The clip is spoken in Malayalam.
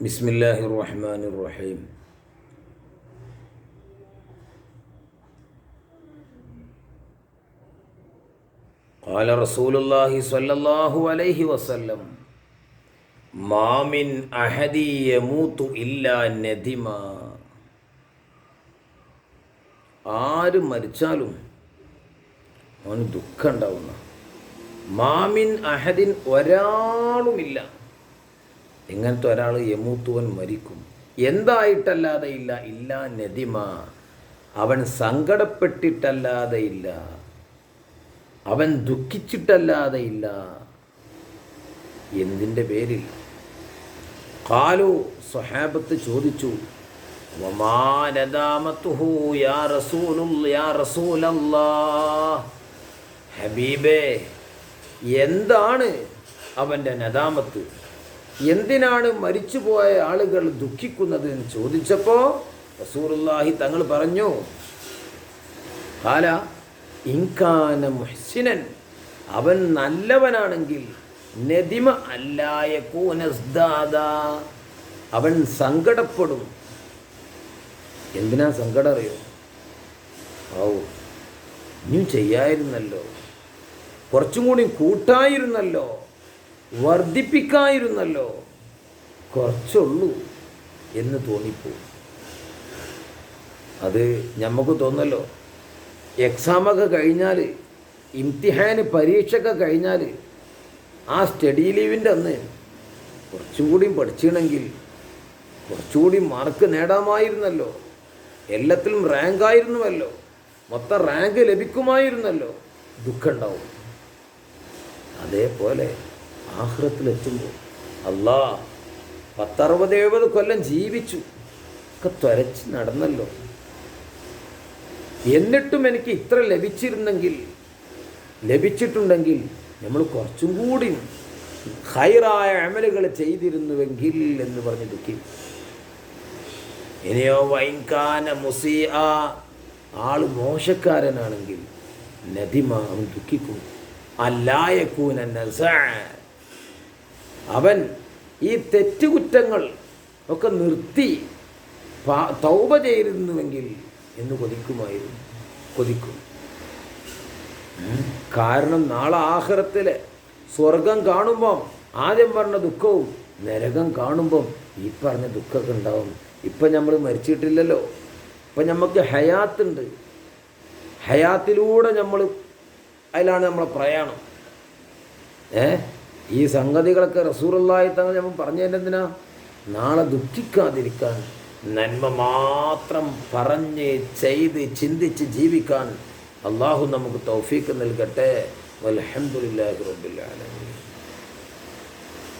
بسم الله الرحمن الرحيم قال رسول الله صلى الله عليه وسلم ما من أحد يموت إلا ندما ആര് മരിച്ചാലും അവന് ദുഃഖം ഉണ്ടാവുന്ന മാമിൻ അഹദിൻ ഒരാളുമില്ല ഇങ്ങനത്തെ ഒരാൾ യമൂത്തുവൻ മരിക്കും. എന്തായിട്ടല്ലാതെ ഇല്ല? ഇല്ല നദിമ. അവൻ സങ്കടപ്പെട്ടിട്ടല്ലാതെ ഇല്ല. അവൻ ദുഃഖിച്ചിട്ടല്ലാതെ ഇല്ല. എന്തിന്റെ പേരിൽ? കാലു സ്വഹാബത്ത് ചോദിച്ചു ഹബീബേ എന്താണ് അവന്റെ നദാമത്ത്? എന്തിനാണ് മരിച്ചുപോയ ആളുകൾ ദുഃഖിക്കുന്നത് എന്ന് ചോദിച്ചപ്പോൾ റസൂറുല്ലാഹി തങ്ങൾ പറഞ്ഞു ഹാല ഇൻകാന അവൻ നല്ലവനാണെങ്കിൽ നദിമ അല്ലായ കൂനസ്ദാദ അവൻ സങ്കടപ്പെടും. എന്തിനാ സങ്കടം അറിയോ? ഓ ഇനിയും ചെയ്യായിരുന്നല്ലോ. കുറച്ചും കൂടി കൂട്ടായിരുന്നല്ലോ. വർദ്ധിപ്പിക്കായിരുന്നല്ലോ. കുറച്ചുള്ളൂ എന്ന് തോന്നിപ്പോവും അത് നമുക്ക് തോന്നല്ലോ. എക്സാമൊക്കെ കഴിഞ്ഞാൽ ഇംതിഹാന് പരീക്ഷയൊക്കെ കഴിഞ്ഞാൽ ആ സ്റ്റഡി ലീവിന്റെ അന്ന് കുറച്ചുകൂടി പഠിച്ചിണെങ്കിൽ കുറച്ചുകൂടി മാർക്ക് നേടാമായിരുന്നല്ലോ. എല്ലാത്തിലും റാങ്കായിരുന്നുവല്ലോ മൊത്തം റാങ്ക് ലഭിക്കുമായിരുന്നല്ലോ. ദുഃഖം ഉണ്ടാവും. അതേപോലെ ആഹ്റത്തിലെത്തുമ്പോൾ അല്ലാ പത്തറുപത് എഴുപത് കൊല്ലം ജീവിച്ചു. ഒക്കെ തുരച്ച് നടന്നല്ലോ. എന്നിട്ടും എനിക്ക് ഇത്ര ലഭിച്ചിരുന്നെങ്കിൽ ലഭിച്ചിട്ടുണ്ടെങ്കിൽ നമ്മൾ കുറച്ചും കൂടി ഹൈറായ അമലുകൾ ചെയ്തിരുന്നുവെങ്കിൽ എന്ന് പറഞ്ഞ് ദുഃഖി ഇനിയോ വൈൻകാന ആ ആൾ മോശക്കാരനാണെങ്കിൽ നദിമ അവൻ ദുഃഖിക്കും അല്ലായക്കൂന അവൻ ഈ തെറ്റുകുറ്റങ്ങൾ ഒക്കെ നിർത്തി തൗബ ചെയ്തിരുന്നുവെങ്കിൽ എന്ന് കൊതിക്കുമായിരുന്നു. കൊതിക്കും. കാരണം നാളെ ആഹ്റത്തിലെ സ്വർഗം കാണുമ്പം ആദ്യം പറഞ്ഞ ദുഃഖവും നരകം കാണുമ്പം ഈ പറഞ്ഞ ദുഃഖമൊക്കെ ഉണ്ടാവും. ഇപ്പം നമ്മൾ മരിച്ചിട്ടില്ലല്ലോ. ഇപ്പം നമുക്ക് ഹയാത്തുണ്ട്. ഹയാത്തിലൂടെ നമ്മൾ അതിലാണ് നമ്മളെ പ്രയാണം. ഏ? ഈ സംഗതികളൊക്കെ റസൂറുള്ളായി തങ്ങൾ നമ്മൾ പറഞ്ഞതിനെന്തിനാ നാളെ ദുഃഖിക്കാതിരിക്കാൻ നന്മ മാത്രം പറഞ്ഞ് ചെയ്ത് ചിന്തിച്ച് ജീവിക്കാൻ അള്ളാഹു നമുക്ക് തൗഫീക്ക് നൽകട്ടെ. ആലമീൻ.